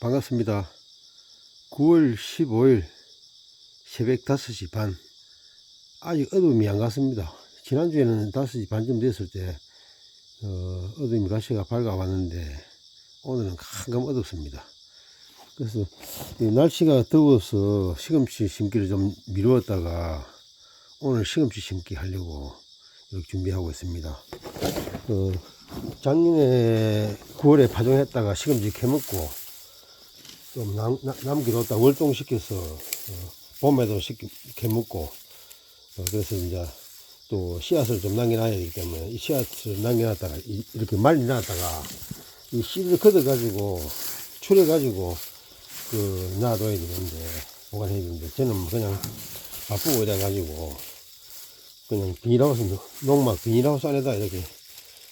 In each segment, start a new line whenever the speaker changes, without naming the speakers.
반갑습니다. 9월 15일 새벽 5시 반. 아직 어둠이 안 갔습니다. 지난주에는 5시 반쯤 됐을 때, 어, 어둠이 가시가 밝아왔는데, 오늘은 한감 어둡습니다. 그래서 이 날씨가 더워서 시금치 심기를 좀 미루었다가, 오늘 시금치 심기 하려고 이렇게 준비하고 있습니다. 어, 작년에 9월에 파종했다가 시금치 캐먹고 좀 남, 남- 남겨뒀다 월동시켜서 어, 봄에도 시켜 캐먹고 어, 그래서 이제 또 씨앗을 좀 남겨놔야 되기 때문에 이 씨앗을 남겨놨다가 이- 이렇게 말려놨다가 이 씨를 걷어가지고 추려가지고 그 놔둬야 되는데 보관해야 되는데 저는 그냥 바쁘고 이래가지고 그냥 비닐하우스 농막 비닐하우스 안에다 이렇게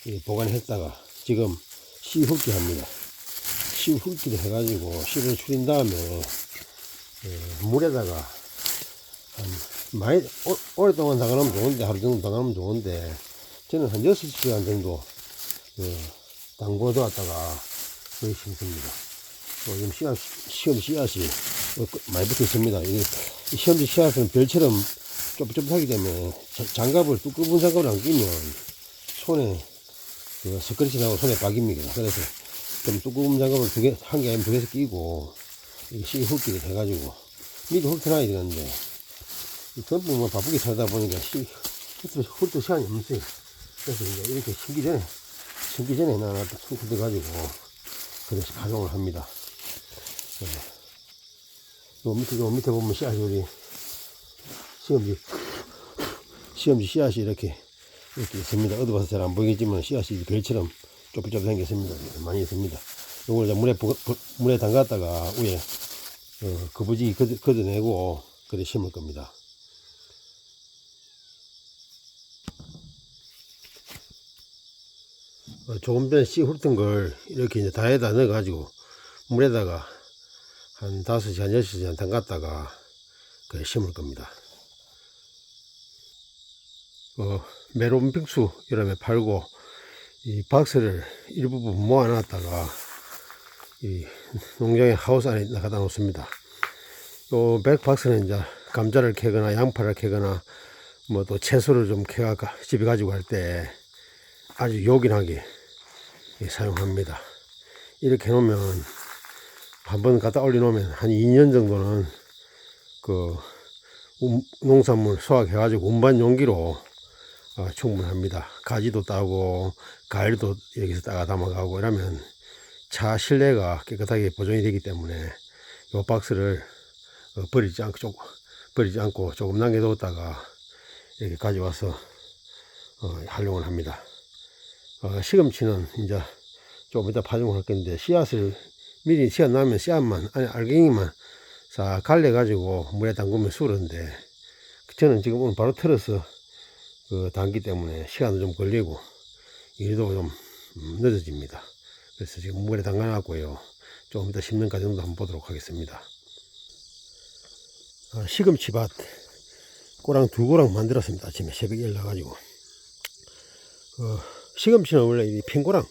이 보관했다가 지금 씨 훑기 합니다. 씨 훑기를 해가지고 씨를 추린 다음에 예, 물에다가 한 많이 오, 오랫동안 담가놓으면 좋은데 하루 정도 담가놓으면 좋은데 저는 한 6시간 정도 예, 담궈 뒀다가 거의 심습니다. 어, 지금 씨앗, 시험 씨앗이 어, 그- 많이 붙어 있습니다. 이 시험지 씨앗은 별처럼 좁좁하기 때문에 자- 장갑을 두꺼운 장갑을 안 끼면 손에 그 스크래치 나고 손에 박입니다. 그래서 좀 두꺼운 장갑을 두 개, 한 개 아니면 두 개씩 끼고 이씨 훑기를 해가지고 미리 훑어놔야 되는데 이 전부 뭐 바쁘게 살다 보니까 씨 훑을, 훑을 시간이 없어요. 그래서 이제 이렇게 심기 전에 심기 전에 툭 훑어가지고 그래서 가동을 합니다. 네. 요 밑에 요 밑에 보면 씨앗이 우리 시험지 시험지 씨앗이 이렇게 이렇게 있습니다. 어두워서 잘 안 보이겠지만 씨앗이 별처럼 쪼글쪼글 생겼습니다. 많이 있습니다. 요걸 물에, 부- 부- 물에 담갔다가 위에, 어, 거부지 걷어, 걷어내고, 그래 심을 겁니다. 어, 조금 전에 씨 훑은 걸 이렇게 이제 다에다 넣어가지고, 물에다가 한 5시간, 6시간 담갔다가, 그래 심을 겁니다. 어, 메론 빙수 여름에 팔고 이 박스를 일부분 모아놨다가 이 농장의 하우스 안에 나가다 놓습니다. 요 백박스는 이제 감자를 캐거나 양파를 캐거나 뭐 또 채소를 좀 캐가 집에 가지고 갈 때 아주 요긴하게 이 사용합니다. 이렇게 해놓으면 한 번 갖다 올려놓으면 한 2년 정도는 그 음- 농산물 수확해가지고 운반 용기로 어, 충분합니다. 가지도 따고 과일도 여기서 따가 담아가고 이러면 차 실내가 깨끗하게 보존이 되기 때문에 이 박스를 어, 버리지 않고 조, 버리지 않고 조금 남겨뒀다가 이렇게 가져와서 어, 활용을 합니다. 어, 시금치는 이제 조금 이따 파종을 할 건데 씨앗을 미리 씨앗 나면 씨앗만 아니 알갱이만 싹 갈려가지고 물에 담그면 수르는데 저는 지금 오늘 바로 틀어서 그 담기 때문에 시간도 좀 걸리고 일도 좀 음, 늦어집니다. 그래서 지금 물에 담가놨고요. 조금 이따 심는 과정도 한번 보도록 하겠습니다. 아, 시금치밭 꼬랑 두 고랑 만들었습니다. 아침에 새벽에 일어나가지고. 어, 시금치는 원래 이 팽고랑,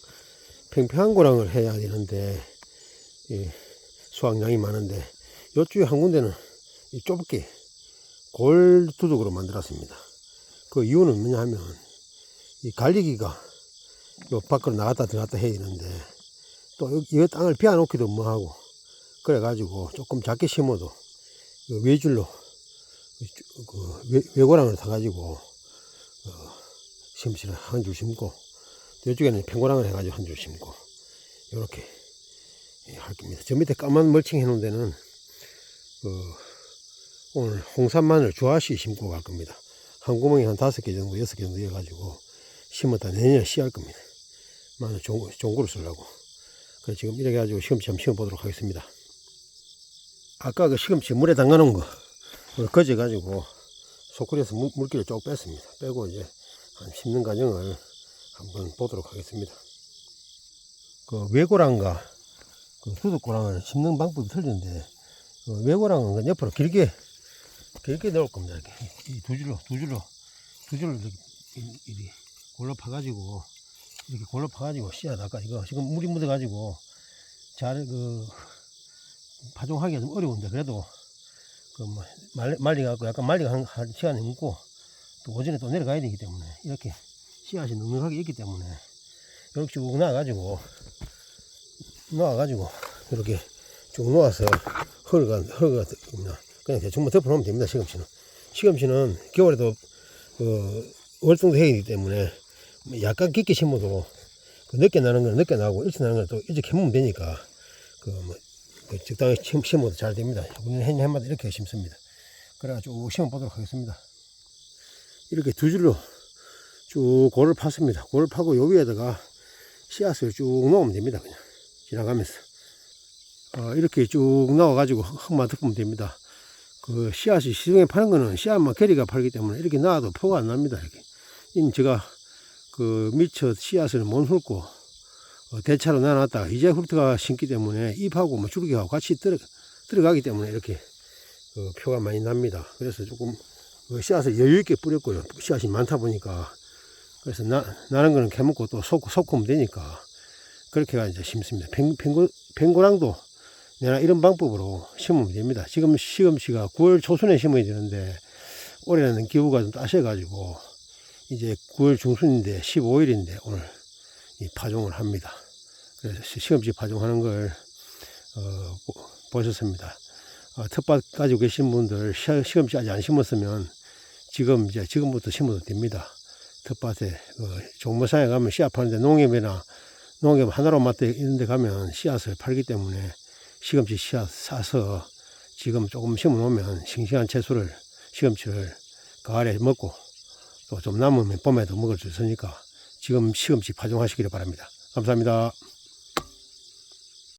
팽팽한 고랑을 해야 되는데, 이 수확량이 많은데, 요쪽에 한 군데는 이 좁게 골 두둑으로 만들었습니다. 그 이유는 뭐냐 하면, 이 갈리기가 요 밖으로 나갔다 들어갔다 해야 되는데, 또 이- 이 땅을 비워놓기도 뭐하고, 그래가지고 조금 작게 심어도 그 외줄로 그 외, 외고랑을 사가지고 어, 심씨를 한 줄 심고 또 이쪽에는 팽고랑을 해가지고 한 줄 심고 이렇게 할 겁니다. 저 밑에 까만 멀칭 해놓은 데는 그 오늘 홍산 마늘 주아씨 심고 갈 겁니다. 한 구멍에 한 다섯 개 정도 여섯 개 정도 이어가지고 심었다 내년에 씨할 겁니다. 마늘 종, 종구를 쓰려고. 그래서 지금 이렇게 해가지고 시금치 한번 심어보도록 하겠습니다. 아까 그 시금치 물에 담가 놓은 거 그걸 거져가지고 소쿠리에서 물, 물기를 쭉 뺐습니다. 빼고 이제 한 심는 과정을 한번 보도록 하겠습니다. 그 외고랑과 그 수도고랑을 심는 방법이 틀린데 그 외고랑은 그 옆으로 길게 길게 넣을 겁니다. 이렇게 이두 줄로 두 줄로 두 줄로 이렇게 이- 이리 골로 파가지고 이렇게 골로 파가지고 씨앗 아까 이거 지금 물이 묻어가지고 잘 그 파종하기가 좀 어려운데 그래도 그뭐 말리 갖고 약간 말리가 한, 한 시간이 넘고 또 오전에 또 내려가야 되기 때문에 이렇게 씨앗이 넉넉하게 있기 때문에 이렇게 쭉 나와가지고 놓아가지고 이렇게 쭉 놓아서 흙을 흙을 그냥 그냥 대충만 덮어놓으면 됩니다 시금치는. 시금치는 겨울에도 그 월동도 해야 되기 때문에 뭐 약간 깊게 심어도 그 늦게 나는 건 늦게 나고 일찍 나는 건 또 일찍 심으면 되니까 그뭐 그 적당히 심, 심어도 잘 됩니다. 한 해마다 이렇게 심습니다. 그래가지고 쭉 심어 보도록 하겠습니다. 이렇게 두 줄로 쭉 골을 팠습니다. 골을 파고 요 위에다가 씨앗을 쭉 놓으면 됩니다 그냥. 지나가면서. 어, 이렇게 쭉 나와가지고 흙만 덮으면 됩니다. 그 씨앗이 시중에 파는 거는 씨앗만 계리가 팔기 때문에 이렇게 놔도 포가 안 납니다. 이렇게. 이 제가 그 미처 씨앗을 못 훑고 어, 대차로 놔놨다가 이제 훑어가 심기 때문에 잎하고 뭐 줄기하고 같이 들어, 들어가기 때문에 이렇게 그 표가 많이 납니다. 그래서 조금 그 씨앗을 여유 있게 뿌렸고요. 씨앗이 많다 보니까 그래서 나, 나는 거는 캐먹고 또 속, 섞으면 되니까 그렇게가 이제 심습니다. 팽, 팽고, 팽고랑도 내가 이런 방법으로 심으면 됩니다. 지금 시금치가 9월 초순에 심어야 되는데 올해는 기후가 좀 따셔가지고 이제 9월 중순인데 15일인데 오늘 이 파종을 합니다. 그래서 시- 시금치 파종하는 걸 어, 보- 보셨습니다. 어, 텃밭 가지고 계신 분들 시- 시금치 아직 안 심었으면 지금 이제 지금부터 심어도 됩니다. 텃밭에 그 종모상에 가면 씨앗 파는데 농협이나 농협 하나로 마트 이런 데 가면 씨앗을 팔기 때문에 시금치 씨앗 사서 지금 조금 심어 놓으면 싱싱한 채소를 시금치를 가을에 먹고 또 좀 남으면 봄에도 먹을 수 있으니까 지금 시금치 파종하시기를 바랍니다. 감사합니다.